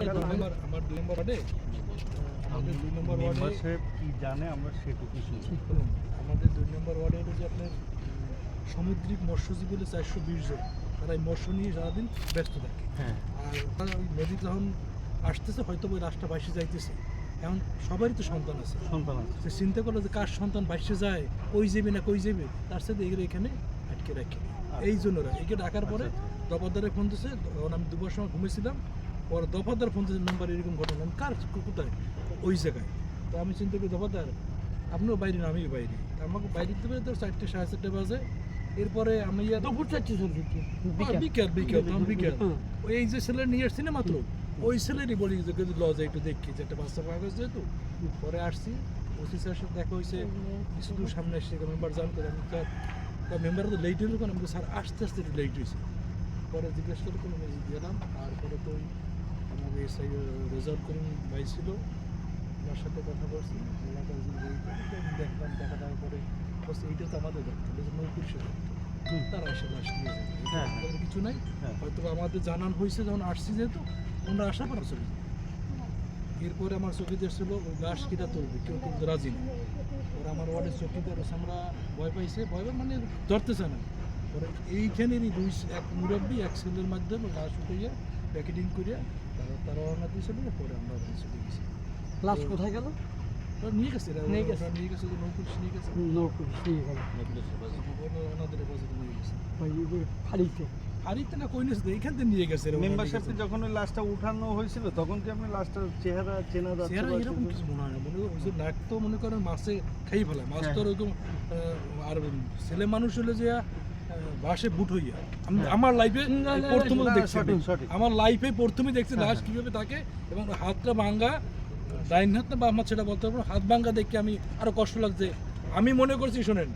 আমার আমার দুই নম্বর ওয়ার্ডে আমাদের দুই নম্বর ওয়ার্ডে কি জানে আমরা সেটুকু শুনি। আমাদের দুই নম্বর ওয়ার্ডে হলো যে আপনার সামুদ্রিক মৎস্যজীবী হলো চারশো বিশ জন তারা এই মৎস্য নিয়ে সারাদিন ব্যস্ত থাকে। হ্যাঁ। আর ওই নদী যখন আসতেছে হয়তো ওই রাস্তা বাইশে যাইতেছে। এখন সবারই তো সন্তান আছে। সন্তান আছে। সে চিন্তা করল যে কার সন্তান বাইশে যায় ওই যাবে না কই যাবে? তার সাথে এগুলো এখানে আটকে রাখে। এই জন্য একে ডাকার পরে দফাদারে ফোন দিছে তখন আমি দুবার সময় ঘুমেছিলাম পরে দফাদার ফোন নাম্বার এরকম ঘটনা কার কোথায়? ওই জায়গায়। তো আমি চিন্তা করি দফাদার আপনিও বাইরে না আমিও বাইরে। আমাকে বাইরে দিতে পারে তো চারটে সাড়ে চারটে বাজে। এরপরে আমি দুপুর চারটে চলছে হ্যাঁ, বিকেল। বিকেল তখন বিকেল। এই যে ছেলে নিয়ে আসছি না মাত্র ওই ছেলেরই বলি যে কিন্তু লজ একটু দেখি যে একটা বাচ্চা পাওয়া গেছে যেহেতু। পরে আসছি ওসি স্যারের সাথে দেখা হয়েছে কিছু দূর সামনে এসে মেম্বার জানতো আমি তো মেম্বার তো লেট হলো আমি স্যার আস্তে আস্তে একটু লেট হয়েছে। পরে জিজ্ঞেস করে কোনো মেসেজ দিলাম। আর পরে তো রেজাল্ট করুন ভাই ছিল ওনার সাথে কথা বলছি আমি দেখলাম দেখা দেওয়ার পরে। বলছে এইটা তো আমাদের দেখতে এটা তো তারা এসে লাশ নিয়ে যাবে এটা হ্যাঁ, হ্যাঁ। কিছু নাই। হ্যাঁ। হয়তো আমাদের জানান হয়েছে যখন আসছি যেহেতু ওনারা আসার পর চলে যাবে এরপরে আমার চকিতে এসেছিল ওই লাশ কিটা তুলবে কেউ তুলতে রাজি না। ওরা আমার ওয়ার্ডের চকিদার আমরা ভয় পাইছে। ভয় মানে ধরতেছে না। ওরা এইখানেরই দুই এক মুরব্বী এক ছেলের মাধ্যমে লাশ উঠাইয়া প্যাকেটিং করিয়া তারা তারা রওনা দিয়েছিল পরে আমরা ওখানে চলে গেছি। লাশ কোথায় গেল? নিয়ে গেছে নিয়ে গেছে। নিয়ে গেছে নৌপুলিশ নিয়ে গেছে। নৌকো দিয়ে গেল। ওনাদের হেফাজতে নিয়ে গেছে। ওই ওই ফাড়িতে। না কই নিয়েছে এইখান থেকে নিয়ে গেছে মেম্বারশিপে যখন ওই উঠানো হয়েছিল তখন কি আপনি চেহারা চেনা যাচ্ছে চেহারা এরকম কিছু? কিছু মনে হয় না। মনে হয় নাক তো মনে করেন মাছে খাই ফেলায়। মাছ তো হ্যাঁ। ওরকম আহ, আর ছেলে মানুষ হলে যে বুট হইয়া আমি আমার লাইফে প্রথমে দেখছি। আমার লাইফে প্রথমে দেখছি হ্যাঁ, লাশ হ্যাঁ। থাকে এবং হাতটা ভাঙ্গা। ডাইন হাত না বা আমার সেটা বলতে পারব হাত ভাঙ্গা দেখে আমি আরও কষ্ট লাগছে। আমি মনে করছি শোনেন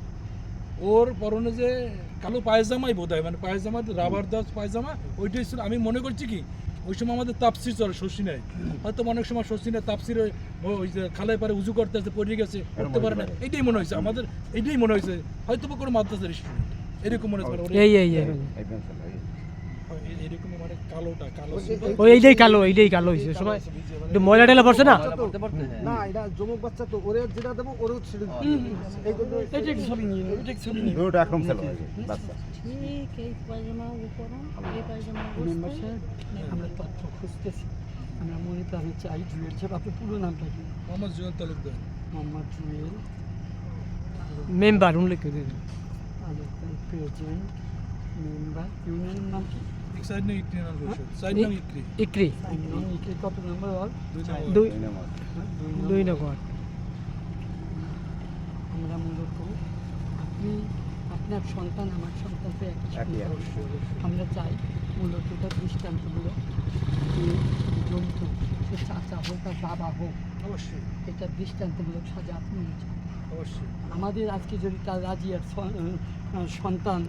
ওর পরনে যে কালো পায়জামাই বোধ হয় মানে পায়জামা রাবার দাস পায়জামা ওইটাই ছিল। আমি মনে করছি কি ওই সময় আমাদের তাপসির চলে শশী নেয় হয়তো অনেক সময় শশী নেয় তাপসির ওই- যে খালে পারে উজু করতে আসতে পড়ে গেছে করতে পারে না। এটাই মনে হয়েছে। আমাদের এটাই মনে হয়েছে। হয়তো বা কোনো মাদ্রাসার স্টুডেন্ট। এরকম মনে এই এই এই। এরকম মানে কালোটা কালো ওই এইটাই কালো এইটাই কালো হয়েছে সবাই একটু ময়লা টেলা পড়ছে না? না এটা বাচ্চা তো ওরে যেটা দেবো ওরেও ছেড়ে দিবো। এই জন্য এটা একটু ছবি নিয়ে এটা একটু ছবি নিয়ে। দুটো একদম ছিল বাচ্চা। ঠিক এই পায়জামা উপর এই পায়জামা মেম্বার সাহেব আমরা তথ্য খুঁজতেছি। আমরা মনে প্রাণে চাই জুয়েল সাহেব আপনার পুরো নামটা কি? মোহাম্মদ জুয়েল তালুকদার। মোহাম্মদ জুয়েল মেম্বার উল্লেখ করে। দিন প্রেজেন্ট মেম্বার ইউনিয়নের নাম কি সাইড নং ইকরি নাম রয়েছে সাইড নং ইকরি ইকরি ইকরি কত নম্বর ওয়ার্ড দুই নম্বর দুই দুই নম্বর আমরা মূলত আপনি আপনার সন্তান আমার সন্তান তো। একই। আমরা চাই মূলত তার দৃষ্টান্তগুলো জন্তু সে চাচা হোক আর বাবা হোক অবশ্যই এটা দৃষ্টান্তমূলক সাজা আপনি অবশ্যই আমাদের আজকে যদি তার রাজিয়ার সন্তান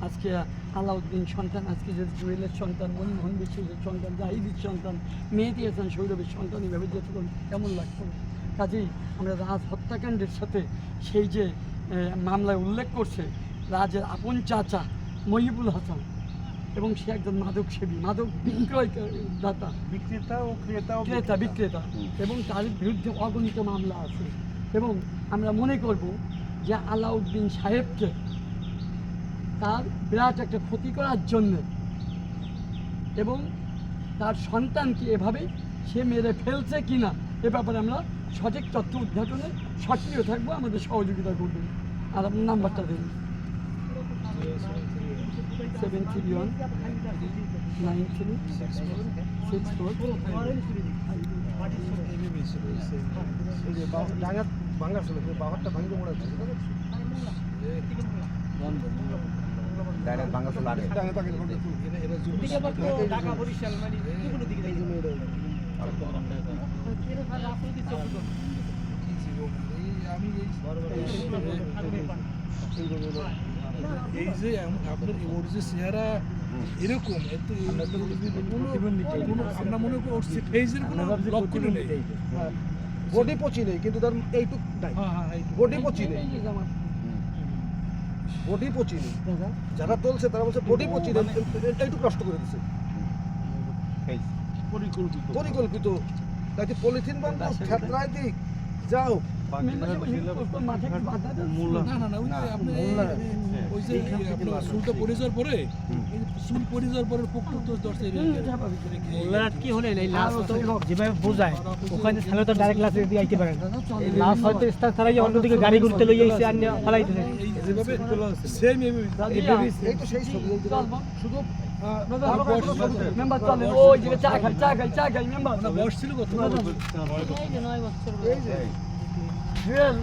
আজকে আলাউদ্দিন সন্তান আজকে যদি জুয়েলের সন্তান মনমোহন বিশ্বের সন্তান জাহিদির সন্তান মেহেদি হাসান সৌরভের সন্তান এভাবে যেতে কেমন লাগতো কাজেই আমরা রাজ হত্যাকাণ্ডের সাথে সেই যে মামলায় উল্লেখ করছে রাজের আপন চাচা মহিবুল হাসান এবং সে একজন মাদক সেবী মাদক বিক্রয় দাতা। বিক্রেতা ও ক্রেতা ক্রেতা বিক্রেতা। এবং তার বিরুদ্ধে অগণিত মামলা আছে। এবং আমরা মনে করব যে আলাউদ্দিন সাহেবকে তার বিরাট একটা ক্ষতি করার জন্যে এবং তার সন্তানকে এভাবে সে মেরে ফেলছে কি না এ ব্যাপারে আমরা সঠিক তথ্য উদ্ঘাটনে সক্রিয় থাকব, আমাদের সহযোগিতা করবেন। আর আপনার নাম্বারটা দিন। Seven three one nine three six four. ডাঙা ভাঙা ছিল যে বাহারটা ভাঙতে মনে হচ্ছে ডাইরেক্ট ছিল। এই আমি যে আপনার ওর যে চেহারা এরকম এত আমরা মনে করি ওর ফেজের কোনো লক্ষণ নেই। বডি পচি নেই কিন্তু তার এইটুক নাই। হ্যাঁ হ্যাঁ এই বডি পচি নেই। বডি পচি নেই। যারা তুলছে তারা বলছে বডি পচি নেই এইটুক নষ্ট করে দিছে। এই পরিকল্পিত। পরিকল্পিত। তাই পলিথিন বান্ধব ছাত্রায় দিক। যাও। যে মোল্লা। ওই যে আপনার চুলটা পড়ে যাওয়ার পরে চুল পড়ে যাওয়ার পরে পোকটা তো ধরছে হুম, স্বাভাবিক। মোল্লার কি হলে? এই লাশ তো যেভাবে বোঝায় ওখানে তো ডাইরেক্ট লাশে দিয়ে আইতে পারেন লাশ হয়তো স্থান ছাড়াই অন্যদিকে গাড়ি ঘুরতে ফেলাইতেছে যেভাবে সেম এই তো সেই ছবি। শুধু। মেম্বার চলে। ওই যে চা খাই চা খাই চা খাই মেম্বার বয়স ছিল কত? এই যে নয় বছর এই যে। জুয়েল